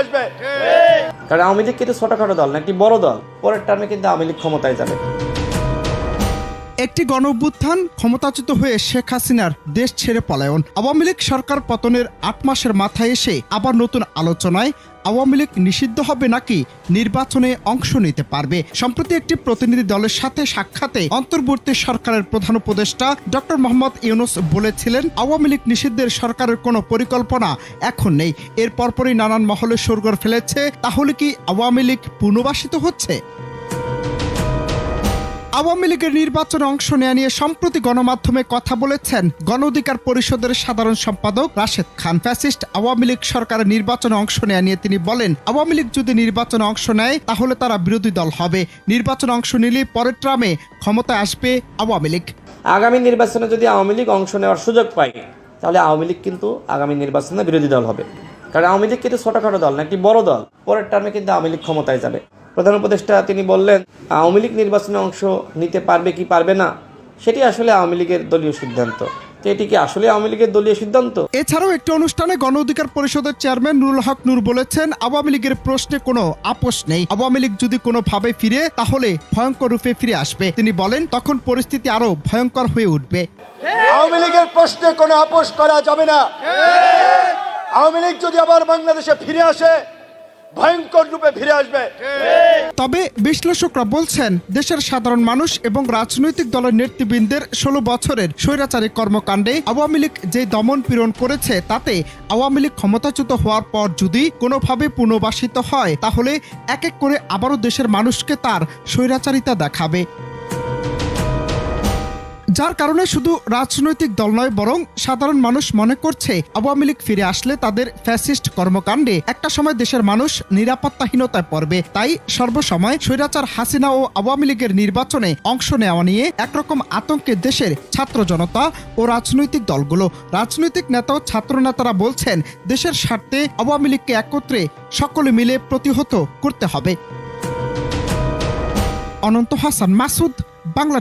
আসবে। কারণ আওয়ামী লীগ কিন্তু ছোটখাটো দল না একটি বড় দল? পরের টার্মে কিন্তু আওয়ামী লীগ ক্ষমতায় যাবে। একটি গণ ক্ষমতাচ্যুত হয়ে শেখ হাসিনার দেশ ছেড়ে পলায়ন। আওয়ামী লীগ সরকার পতনের আট মাসের মাথায় এসে আবার নতুন আলোচনায় আওয়ামী লীগ নিষিদ্ধ হবে নাকি নির্বাচনে অংশ নিতে পারবে? সম্প্রতি একটি প্রতিনিধি দলের সাথে সাক্ষাতে অন্তর্বর্তী সরকারের প্রধান উপদেষ্টা ডক্টর মোহাম্মদ ইউনুস বলেছিলেন, আওয়ামী লীগ নিষিদ্ধের সরকারের কোনো পরিকল্পনা এখন নেই। এর পরপরই নানান মহলে সরগর ফেলেছে। তাহলে কি আওয়ামী লীগ পুনর্বাসিত হচ্ছে? আওয়ামী লীগের নির্বাচনে অংশ নেওয়া নিয়ে সম্প্রতি গণমাধ্যমে কথা বলেছেন গণ অধিকার পরিষদের সাধারণ সম্পাদক রাশেদ খান। ফ্যাসিস্ট আওয়ামী লীগ সরকারের নির্বাচনে অংশ নেওয়া নিয়ে তিনি বলেন, আওয়ামী লীগ যদি নির্বাচনে অংশ নেয়, তাহলে তারা বিরোধী দল হবে। নির্বাচনে অংশ নিলে পরের ট্রামে ক্ষমতায় আসবে আওয়ামী লীগ। আগামী নির্বাচনে যদি আওয়ামী লীগ অংশ নেওয়ার সুযোগ পায়, তাহলে আওয়ামী লীগ কিন্তু আগামী নির্বাচনে বিরোধী দল হবে। কারণ আওয়ামী লীগ কিন্তু ছোটখাটো দল, না একটি বড় দল। পরের টার্মে কিন্তু আওয়ামী লীগ ক্ষমতায় যাবে। প্রধান উপদেষ্টা তিনি বললেন আওয়ামী লীগ নির্বাচনে অংশ নিতে পারবে কি পারবে না? সেটি আসলে আওয়ামী লীগের দলীয় সিদ্ধান্ত। তো এটি কি আসলে আওয়ামী লীগের দলীয় সিদ্ধান্ত? এছাড়াও একটি অনুষ্ঠানে গণ অধিকার পরিষদের চেয়ারম্যান নুরুল হক নূর বলেছেন আওয়ামী লীগের প্রশ্নে কোনো আপোষ নেই। আওয়ামী লীগ যদি কোনোভাবে ফিরে তাহলে ভয়ঙ্কর রূপে ফিরে আসবে। তিনি বলেন তখন পরিস্থিতি আরও ভয়ঙ্কর হয়ে উঠবে। আওয়ামী লীগের প্রশ্নে কোনো আপোষ করা যাবে না। আওয়ামী লীগ যদি আবার বাংলাদেশে ফিরে আসে ভয়ঙ্কর রূপে ফিরে আসবে। তবে বিশ্লেষকরা বলছেন, দেশের সাধারণ মানুষ এবং রাজনৈতিক দলের নেতৃবৃন্দের ষোলো বছরের স্বৈরাচারী কর্মকাণ্ডে আওয়ামী লীগ যে দমন পীড়ন করেছে, তাতে আওয়ামী লীগ ক্ষমতাচ্যুত হওয়ার পর যদি কোনোভাবে পুনর্বাসিত হয়, তাহলে এক এক করে আবারও দেশের মানুষকে তার স্বৈরাচারিতা দেখাবে। যার কারণে শুধু রাজনৈতিক দল নয়, বরং সাধারণ মানুষ মনে করছে আওয়ামী লীগ ফিরে আসলে তাদের ফ্যাসিস্ট কর্মকাণ্ডে একটা সময় দেশের মানুষ নিরাপত্তাহীনতায় পড়বে। তাই সর্বসময় স্বৈরাচার হাসিনা ও আওয়ামী লীগের নির্বাচনে অংশ নেওয়া নিয়ে একরকম আতঙ্কে দেশের ছাত্র জনতা ও রাজনৈতিক দলগুলো। রাজনৈতিক নেতা ও ছাত্র নেতারা বলছেন, দেশের স্বার্থে আওয়ামী লীগকে একত্রে সকলে মিলে প্রতিহত করতে হবে। অনন্ত হাসান মাসুদ, বাংলা